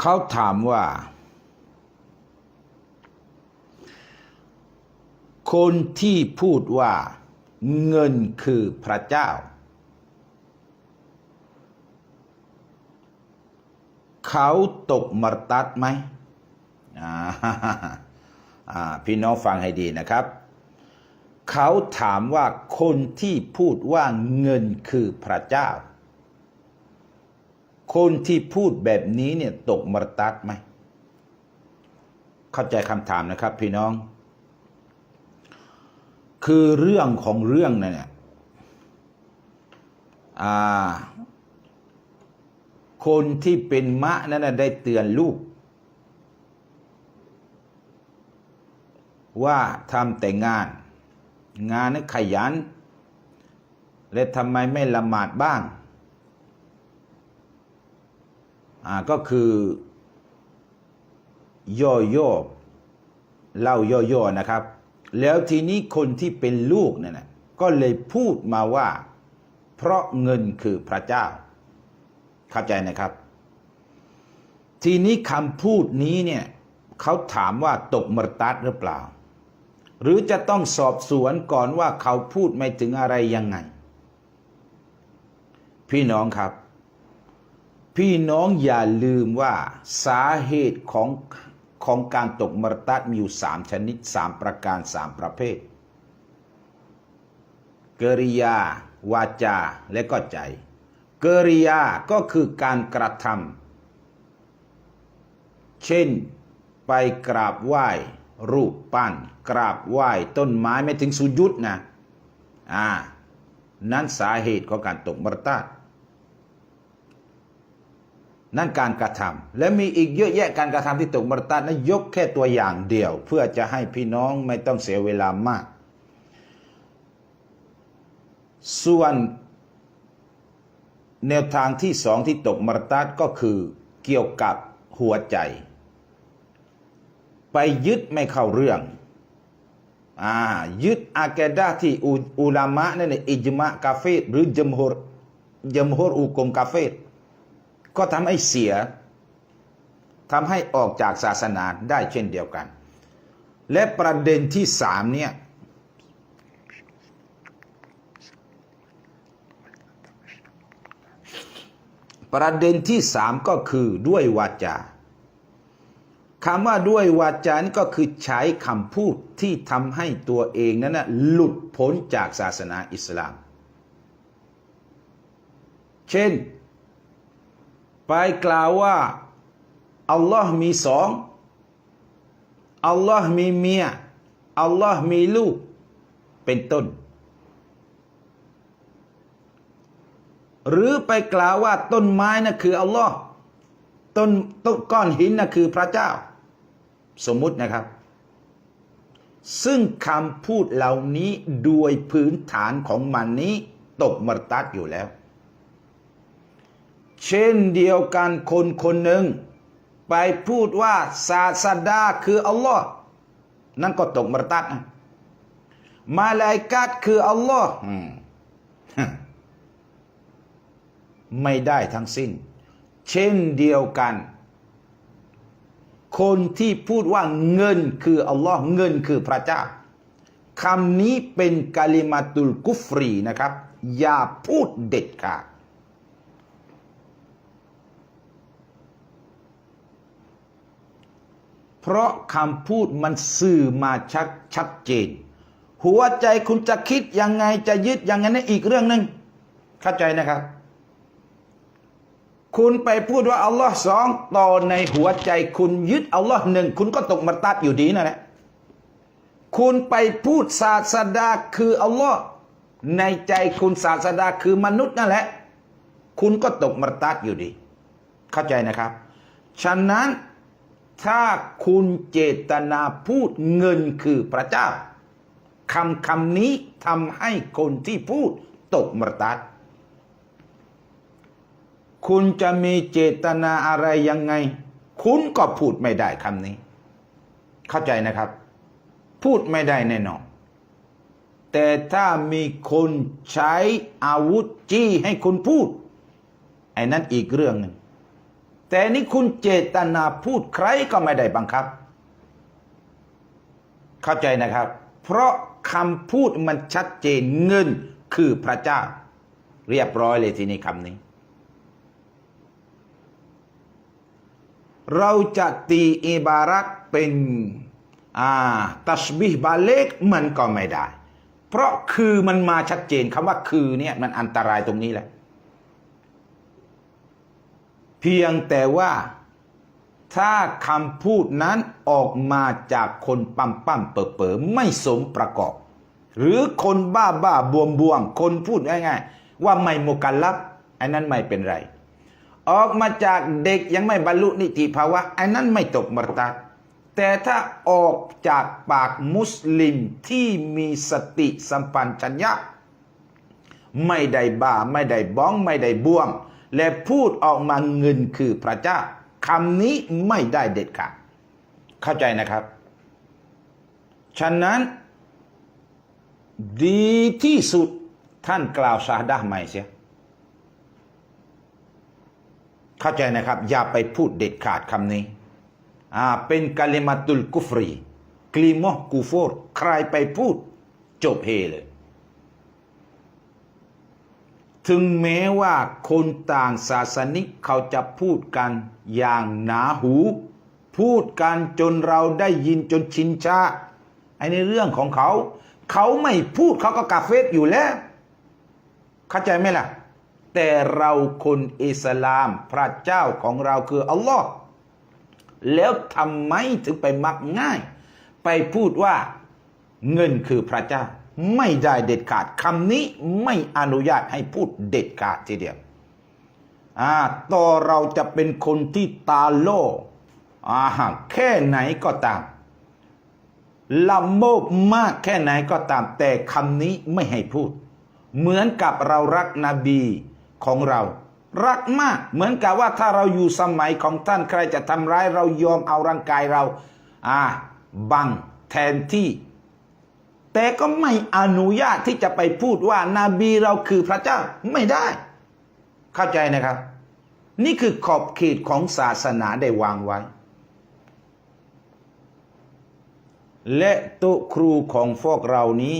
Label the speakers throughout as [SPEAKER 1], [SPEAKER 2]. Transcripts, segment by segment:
[SPEAKER 1] เขาถามว่า คนที่พูดว่าเงินคือพระเจ้า เขาตกมรตัดไหมพี่น้องฟังให้ดีนะครับ เขาถามว่าคนที่พูดว่าเงินคือพระเจ้า คนที่พูดแบบนี้เนี่ยตกมรตัดไหม เข้าใจคำถามนะครับ พี่น้อง คือเรื่องของเรื่องนเนี่ยคนที่เป็นมะนั้นได้เตือนลูก ว่าทำแต่งาน งานนั้นขยัน และทำไมไม่ละหมาดบ้าง อ่า ก็คือย่อย่อเล่าย่อย่อนะครับ แล้วทีนี้คนที่เป็นลูกเนี่ยนะก็เลยพูดมาว่า เพราะเงินคือพระเจ้า เข้าใจนะครับ ทีนี้คำพูดนี้เนี่ยเขาถามว่าตกมรตัดหรือเปล่า หรือจะต้องสอบสวนก่อนว่าเขาพูดไม่ถึงอะไรยังไง พี่น้องครับ พี่น้องอย่าลืมว่าสาเหตุของของการตกมรตัดมีอยู่สามชนิดสามประการสามประเภทกริยา วาจา และก็ใจกริยาก็คือการกระทำเช่นไปกราบไหว้รูปปั้น กราบไหว้ต้นไม้ไม่ถึงสุยุดนะอ่านั้นสาเหตุของการตกมรตัด นั่นการกระทำและมีอีกเยอะแยะการกระทำที่ตกมรตัดนั้นยกแค่ตัวอย่างเดียว เพื่อจะให้พี่น้องไม่ต้องเสียเวลามาก ส่วนแนวทางที่สองที่ตกมรตัดก็คือเกี่ยวกับหัวใจ ไปยึดไม่เข้าเรื่องอ่ายึดอาเกดาที่อุอุลามะนั่นเองอิจมะกาเฟตหรือจมฮุรจมฮุรอุกมกาเฟต ก็ทำให้เสียทำให้ออกจากศาสนาได้เช่นเดียวกัน และประเด็นที่สามเนี่ยประเด็นที่สามก็คือด้วยวาจาคำว่าด้วยวาจานี่ก็คือใช้คำพูดที่ทำให้ตัวเองนั้นนะหลุดพ้นจากศาสนาอิสลาม เช่น ไปกล่าวว่าอัลลอฮ์มีสองอัลลอฮ์มีเมียอัลลอฮ์มีลูกเป็นต้น หรือไปกล่าวว่าต้นไม้นะ่ะคืออัลลอฮ์ต้นต้นก้อนหินนะ่ะคือพระเจ้า สมมุตินะครับ ซึ่งคำพูดเหล่านี้โดยพื้นฐานของมันนี้ตกมรตัดอยู่แล้ว เช่นเดียวกันคนคนหนึ่ง ไปพูดว่าศาสดาคืออัลลอฮ์นั่นก็ตกมรตัดมาลายกัดคืออัลลอฮ์ไม่ได้ทั้งสิ้น เช่นเดียวกัน คนที่พูดว่าเงินคืออัลลอฮ์เงินคือพระเจ้าคำนี้เป็นกาลิมาตุลกุฟรีนะครับ อย่าพูดเด็ดขาด เพราะคำพูดมันสื่อมาชัดชัดเจน หัวใจคุณจะคิดยังไงจะยึดยังไงนั่นอีกเรื่องหนึ่งเข้าใจนะครับ คุณไปพูดว่าอัลลอฮ์สองต่อในหัวใจคุณยึดอัลลอฮ์หนึ่งคุณก็ตกมรตัดอยู่ดีนั่นแหละคุณไปพูดศาสดาคืออัลลอฮ์ในใจคุณศาสดาคือมนุษย์นั่นแหละ คุณก็ตกมรตัดอยู่ดี เข้าใจนะครับ ฉะนั้น ถ้าคุณเจตนาพูดเงินคือพระเจ้าคำคำนี้ทำให้คนที่พูดตกมรตัดคุณจะมีเจตนาอะไรยังไง คุณก็พูดไม่ได้คำนี้ เข้าใจนะครับ พูดไม่ได้แน่นอน แต่ถ้ามีคนใช้อาวุธจี้ให้คุณพูดไอ้นั้นอีกเรื่องหนึ่ง แต่นี่คุณเจตนาพูดใครก็ไม่ได้บังคับ เข้าใจนะครับ เพราะคำพูดมันชัดเจนเงินคือพระเจ้า เรียบร้อยเลยทีนี้คำนี้ เราจะตีอิบารัตเป็นอ่าตัสบิบาเลกมันก็ไม่ได้ เพราะคือมันมาชัดเจนคำว่าคือเนี่ยมันอันตรายตรงนี้แหละ เพียงแต่ว่าถ้าคำพูดนั้นออกมาจากคนปั๊มปั๊มเป๋อเป๋อไม่สมประกอบ หรือคนบ้าบ้าบวมบวมคนพูดง่ายๆ ว่าไม่มุกัลลับอันนั้นไม่เป็นไร ออกมาจากเด็กยังไม่บรรลุนิติภาวะอันนั้นไม่ตกมรตัดแต่ถ้าออกจากปากมุสลิมที่มีสติสัมปันชัญญะ ไม่ได้บ้าไม่ได้บ้องไม่ได้บวม และพูดออกมาเงินคือพระเจ้าคำนี้ไม่ได้เด็ดขาดเข้าใจนะครับ ฉะนั้น ดีที่สุดท่านกล่าวชาดะห์ใหม่เสียเข้าใจนะครับ อย่าไปพูดเด็ดขาดคำนี้อ่าเป็นกาลิมาตุลกุฟรีกลีมอกูโฟรใครไปพูดจบเฮเลย ถึงแม้ว่าคนต่างศาสนิกเขาจะพูดกันอย่างหนาหู พูดกันจนเราได้ยินจนชินชาไอ้ในเรื่องของเขา เขาไม่พูดเขาก็กาเฟสอยู่แล้ว เข้าใจไหมล่ะ แต่เราคนอิสลามพระเจ้าของเราคืออัลลอฮ์แล้วทำไมถึงไปมักง่าย ไปพูดว่าเงินคือพระเจ้า ไม่ได้เด็ดขาดคำนี้ไม่อนุญาตให้พูดเด็ดขาดทีเดียวอ่าต่อเราจะเป็นคนที่ตาโลอ่าแค่ไหนก็ตามลำโมบมากแค่ไหนก็ตามแต่คำนี้ไม่ให้พูด เหมือนกับเรารักนบีของเรา รักมากเหมือนกับว่าถ้าเราอยู่สมัยของท่านใครจะทำร้ายเรายอมเอาร่างกายเรา อ่า บังแทนที่ แต่ก็ไม่อนุญาตที่จะไปพูดว่านาบีเราคือพระเจ้าไม่ได้ เข้าใจนะครับ นี่คือขอบเขตของศาสนาได้วางไว้ และต๊ะครูของพวกเรานี้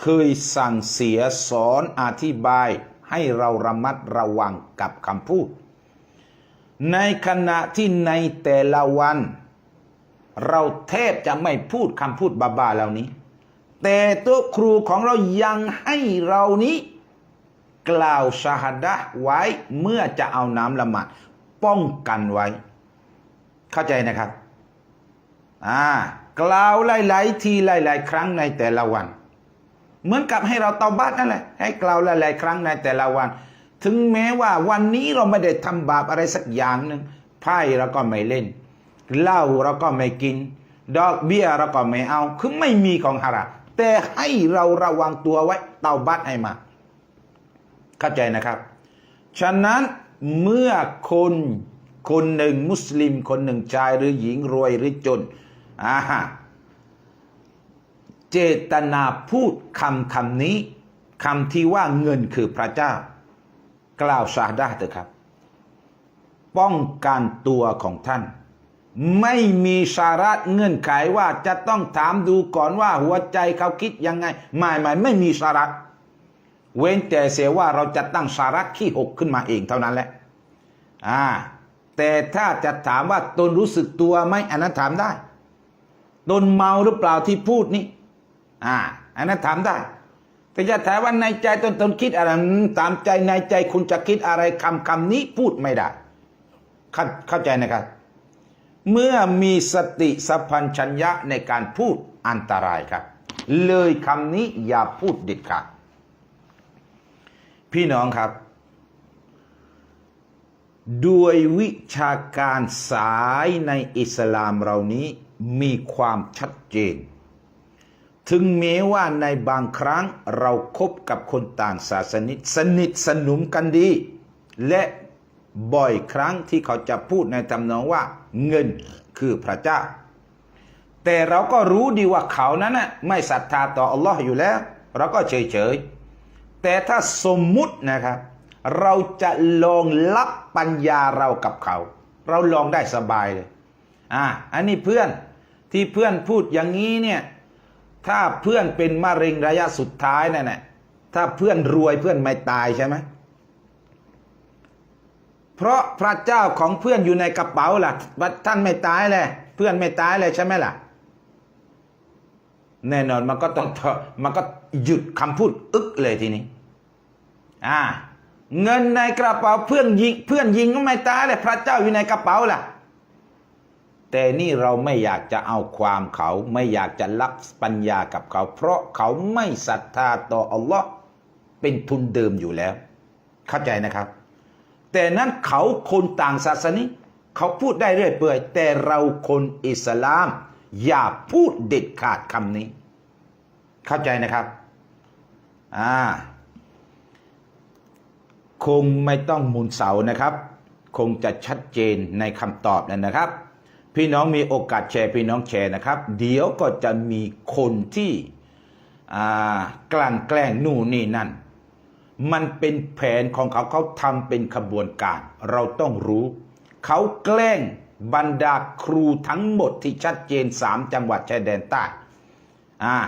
[SPEAKER 1] เคยสั่งเสียสอนอธิบายให้เราระมัดระวังกับคำพูด ในขณะที่ในแต่ละวัน เราแทบจะไม่พูดคำพูดบ้าๆเหล่านี้ แต่ต๊ะครูของเรายังให้เรานี้กล่าวชาฮดะไว้เมื่อจะเอาน้ำละหมาดป้องกันไว้ เข้าใจนะครับอ่ากล่าวหลายๆทีหลาย ๆ ครั้งในแต่ละวัน เหมือนกับให้เราเตาบัตนั่นแหละให้กล่าวหลาย ๆ ครั้งในแต่ละวัน ถึงแม้ว่าวันนี้เราไม่ได้ทำบาปอะไรสักอย่างหนึ่งไพ่เราก็ไม่เล่นเหล้าเราก็ไม่กิน ดอกเบี้ยเราก็ไม่เอา คือไม่มีของฮารา แต่ให้เราระวังตัวไว้เตาบัตให้มา เข้าใจนะครับ ฉะนั้นเมื่อคนคนหนึ่งมุสลิม คนหนึ่งชายหรือหญิงรวยหรือจนอ่าฮะเจตนาพูดคำคำนี้คำที่ว่าเงินคือพระเจ้า กล่าวชาดะห์เถอะครับ ป้องกันตัวของท่าน ไม่มีสาระเงื่อนไขว่าจะต้องถามดูก่อนว่าหัวใจเขาคิดยังไงไม่ไม่ไม่มีสาระ เว้นแต่เสียว่าเราจะตั้งสาระขี้หกขึ้นมาเองเท่านั้นแหละอ่าแต่ถ้าจะถามว่าตนรู้สึกตัวไหมอันนั้นถามได้ ตนเมาหรือเปล่าที่พูดนี่อ่าอันนั้นถามได้ แต่จะถามว่าในใจตนตนคิดอะไรตามใจในใจคุณจะคิดอะไรคำคำนี้พูดไม่ได้เข้าเข้าใจนะครับ เมื่อมีสติสัพพัญชัญญะในการพูดอันตรายครับ เลยคำนี้อย่าพูดเด็ดขาดพี่น้องครับ ด้วยวิชาการสายในอิสลามเรานี้มีความชัดเจน ถึงแม้ว่าในบางครั้งเราครบกับคนต่างศาสนิกสนิทสนุมกันดี และ บ่อยครั้งที่เขาจะพูดในตำนองว่าเงินคือพระเจ้า แต่เราก็รู้ดีว่าเขานั้นน่ะไม่ศรัทธาต่ออัลลอฮ์อยู่แล้ว เราก็เฉยเฉยๆแต่ถ้าสมมุตินะครับ เราจะลองลับปัญญาเรากับเขา เราลองได้สบายเลยอ่าอันนี้เพื่อนที่เพื่อนพูดอย่างนี้เนี่ยถ้าเพื่อนเป็นมะเร็งระยะสุดท้ายนั่นแหละถ้าเพื่อนรวยเพื่อนไม่ตายใช่ไหม เพราะพระเจ้าของเพื่อนอยู่ในกระเป๋าล่ะว่าท่านไม่ตายเลยเพื่อนไม่ตายเลยใช่ไหมล่ะ แน่นอนมันก็ต้องมันก็หยุดคำพูดอึกเลยทีนี้อ่าเงินในกระเป๋าเพื่อนยิงเพื่อนยิงก็ไม่ตายเลยพระเจ้าอยู่ในกระเป๋าล่ะ แต่นี่เราไม่อยากจะเอาความเขาไม่อยากจะรับปัญญากับเขา เพราะเขาไม่ศรัทธาต่ออัลลอฮ์เป็นทุนเดิมอยู่แล้ว เข้าใจนะครับ แต่นั้นเขาคนต่างศาสนาเขาพูดได้เรื่อยเปื่อย แต่เราคนอิสลาม อย่าพูดเด็ดขาดคำนี้ เข้าใจนะครับอ่าคงไม่ต้องหมุนเสานะครับ คงจะชัดเจนในคำตอบนั้นนะครับ พี่น้องมีโอกาสแชร์พี่น้องแชร์นะครับ เดี๋ยวก็จะมีคนที่อ่ากลั่นแกล้งนู่นนี่นั่น มันเป็นแผนของเขาเขาทำเป็นขบวนการ เราต้องรู้ เขาแกล้งบรรดาครูทั้งหมดที่ชัดเจนสามจังหวัดชายแดนใต้อ่า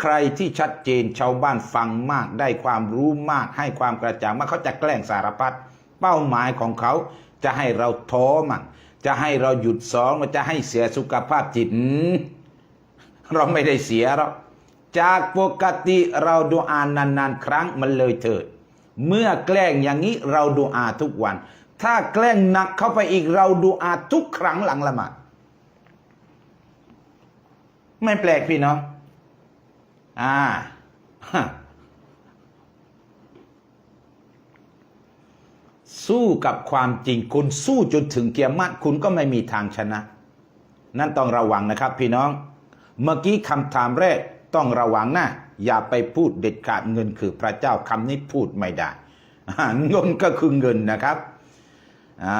[SPEAKER 1] ใครที่ชัดเจนชาวบ้านฟังมากได้ความรู้มากให้ความกระจ่างมากเขาจะแกล้งสารพัดเป้าหมายของเขาจะให้เราท้อมั่งจะให้เราหยุดสองมันจะให้เสียสุขภาพจิต เราไม่ได้เสียหรอก จากปกติเราดูอานาน ๆ ครั้งมันเลยเถิด เมื่อแกล้งอย่างนี้เราดูอาทุกวัน ถ้าแกล้งหนักเข้าไปอีกเราดูอาทุกครั้งหลังละหมาดไม่แปลกพี่เนาะอ่าฮะสู้กับความจริงคุณสู้จนถึงเกียรมัดคุณก็ไม่มีทางชนะ นั่นต้องระวังนะครับพี่น้อง เมื่อกี้คำถามแรก ต้องระวังนะ อย่าไปพูดเด็ดขาดเงินคือพระเจ้าคำนี้พูดไม่ได้เงินก็คือเงินนะครับอ่า